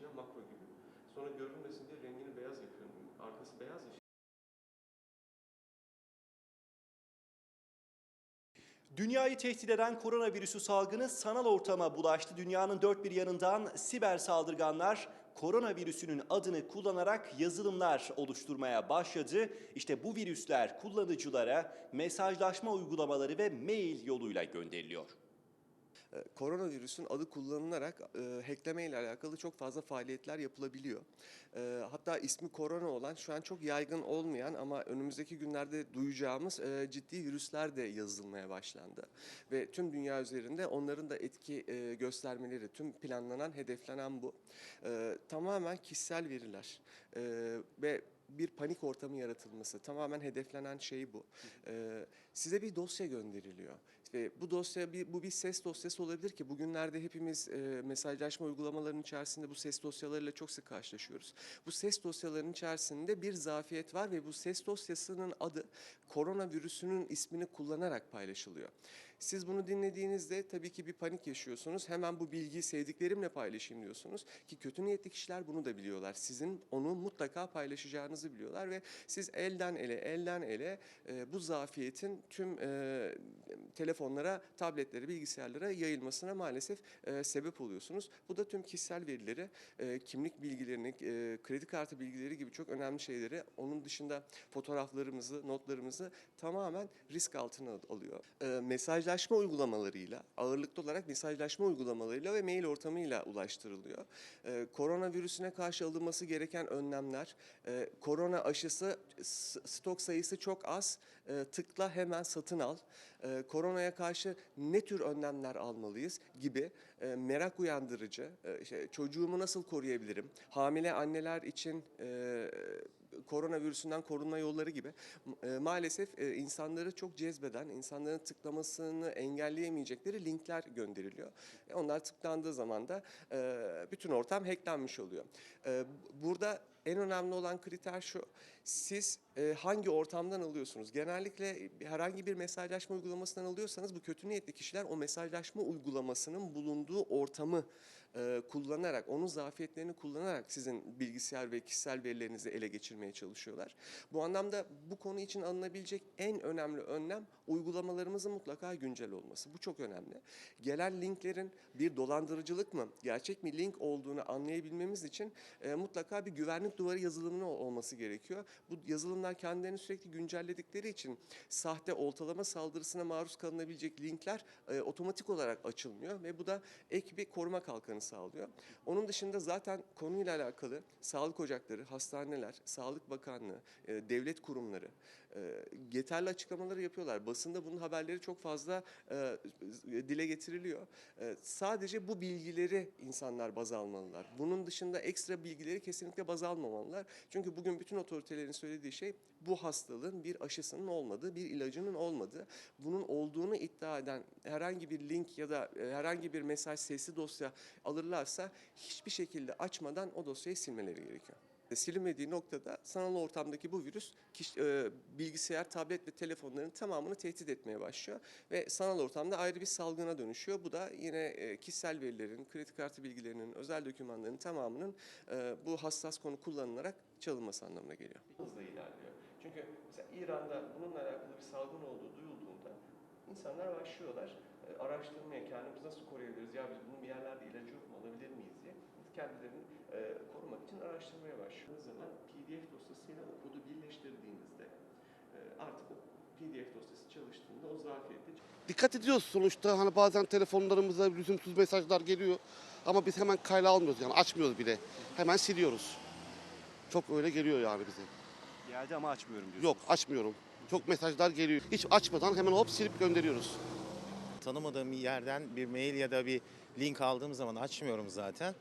içine makro gibi. Sonra görünmesin diye rengini beyaz yapıyorum. Arkası beyaz ya. Dünyayı tehdit eden koronavirüsü salgını sanal ortama bulaştı. Dünyanın dört bir yanından siber saldırganlar koronavirüsünün adını kullanarak yazılımlar oluşturmaya başladı. İşte bu virüsler kullanıcılara mesajlaşma uygulamaları ve mail yoluyla gönderiliyor. E, Koronavirüsün adı kullanılarak e, hackleme ile alakalı çok fazla faaliyetler yapılabiliyor. E, hatta ismi korona olan şu an çok yaygın olmayan ama önümüzdeki günlerde duyacağımız e, ciddi virüsler de yazılmaya başlandı. Ve tüm dünya üzerinde onların da etki e, göstermeleri, tüm planlanan, hedeflenen bu. E, tamamen kişisel veriler e, ve bir panik ortamı yaratılması. Tamamen hedeflenen şey bu. E, size bir dosya gönderiliyor. Ve bu dosya bir, bu bir ses dosyası olabilir ki bugünlerde hepimiz e, mesajlaşma uygulamalarının içerisinde bu ses dosyalarıyla çok sık karşılaşıyoruz. Bu ses dosyalarının içerisinde bir zafiyet var ve bu ses dosyasının adı koronavirüsünün ismini kullanarak paylaşılıyor. Siz bunu dinlediğinizde tabii ki bir panik yaşıyorsunuz. Hemen bu bilgiyi sevdiklerimle paylaşayım diyorsunuz ki kötü niyetli kişiler bunu da biliyorlar. Sizin onu mutlaka paylaşacağınızı biliyorlar ve siz elden ele, elden ele e, bu zafiyetin tüm e, telefonlara, tabletlere, bilgisayarlara yayılmasına maalesef e, sebep oluyorsunuz. Bu da tüm kişisel verileri, e, kimlik bilgilerini, e, kredi kartı bilgileri gibi çok önemli şeyleri, onun dışında fotoğraflarımızı, notlarımızı tamamen risk altına alıyor. E, mesajlaşma uygulamalarıyla, ağırlıklı olarak mesajlaşma uygulamalarıyla ve mail ortamıyla ulaştırılıyor. E, koronavirüsüne karşı alınması gereken önlemler, e, korona aşısı stok sayısı çok az, e, tıkla hemen satın al, e, koronaya karşı ne tür önlemler almalıyız gibi e, merak uyandırıcı, e, işte, çocuğumu nasıl koruyabilirim, hamile anneler için e, koronavirüsünden korunma yolları gibi e, maalesef e, insanları çok cezbeden, insanların tıklamasını engelleyemeyecekleri linkler gönderiliyor. E, onlar tıklandığı zaman da e, bütün ortam hacklenmiş oluyor. E, burada en önemli olan kriter şu, siz e, hangi ortamdan alıyorsunuz? Genellikle herhangi bir mesajlaşma uygulamasından alıyorsanız bu kötü niyetli kişiler o mesajlaşma uygulamasının bulunduğu ortamı e, kullanarak, onun zafiyetlerini kullanarak sizin bilgisayar ve kişisel verilerinizi ele geçirmeye çalışıyorlar. Bu anlamda bu konu için alınabilecek en önemli önlem uygulamalarımızın mutlaka güncel olması. Bu çok önemli. Gelen linklerin bir dolandırıcılık mı, gerçek mi link olduğunu anlayabilmemiz için e, mutlaka bir güvenlik duvarı yazılımının ol- olması gerekiyor. Bu yazılımlar kendilerini sürekli güncelledikleri için sahte oltalama saldırısına maruz kalınabilecek linkler e, otomatik olarak açılmıyor ve bu da ek bir koruma kalkanı sağlıyor. Onun dışında zaten konuyla alakalı sağlık ocakları, hastaneler, Sağlık Bakanlığı, e, devlet kurumları e, yeterli açıklamaları yapıyorlar. Basında bunun haberleri çok fazla e, dile getiriliyor. E, sadece bu bilgileri insanlar baz almalılar. Bunun dışında ekstra bilgileri kesinlikle baz almamalılar. Çünkü bugün bütün otoritelerin söylediği şey bu hastalığın bir aşısının olmadığı, bir ilacının olmadığı, bunun olduğunu iddia eden herhangi bir link ya da e, herhangi bir mesaj sesli dosya alırlarsa hiçbir şekilde açmadan o dosyayı silmeleri gerekiyor. Silinmediği noktada sanal ortamdaki bu virüs kişi, e, bilgisayar, tablet ve telefonların tamamını tehdit etmeye başlıyor ve sanal ortamda ayrı bir salgına dönüşüyor. Bu da yine e, kişisel verilerin, kredi kartı bilgilerinin, özel dokümanların tamamının e, bu hassas konu kullanılarak çalınması anlamına geliyor. hızla ilerliyor. Çünkü mesela İran'da bununla alakalı bir salgın olduğu duyulduğunda insanlar başlıyorlar e, araştırmaya kendimizi nasıl koruyabiliriz ya biz bunun bir yerlerde ilacı yok mu alabilir miyiz kendilerini e, korumak için araştırmaya başlıyoruz zaman PDF dosyasıyla o kodu birleştirdiğinizde e, artık o PDF dosyası çalıştığında o zafiyette Dikkat ediyoruz sonuçta hani bazen telefonlarımıza lüzumsuz mesajlar geliyor ama biz hemen kayla almıyoruz yani açmıyoruz bile. Hemen siliyoruz. Çok öyle geliyor yani bize. Geldi ama açmıyorum diyorsun. Yok açmıyorum. Çok mesajlar geliyor. Hiç açmadan hemen hop silip gönderiyoruz. Tanımadığım yerden bir mail ya da bir link aldığım zaman açmıyorum zaten.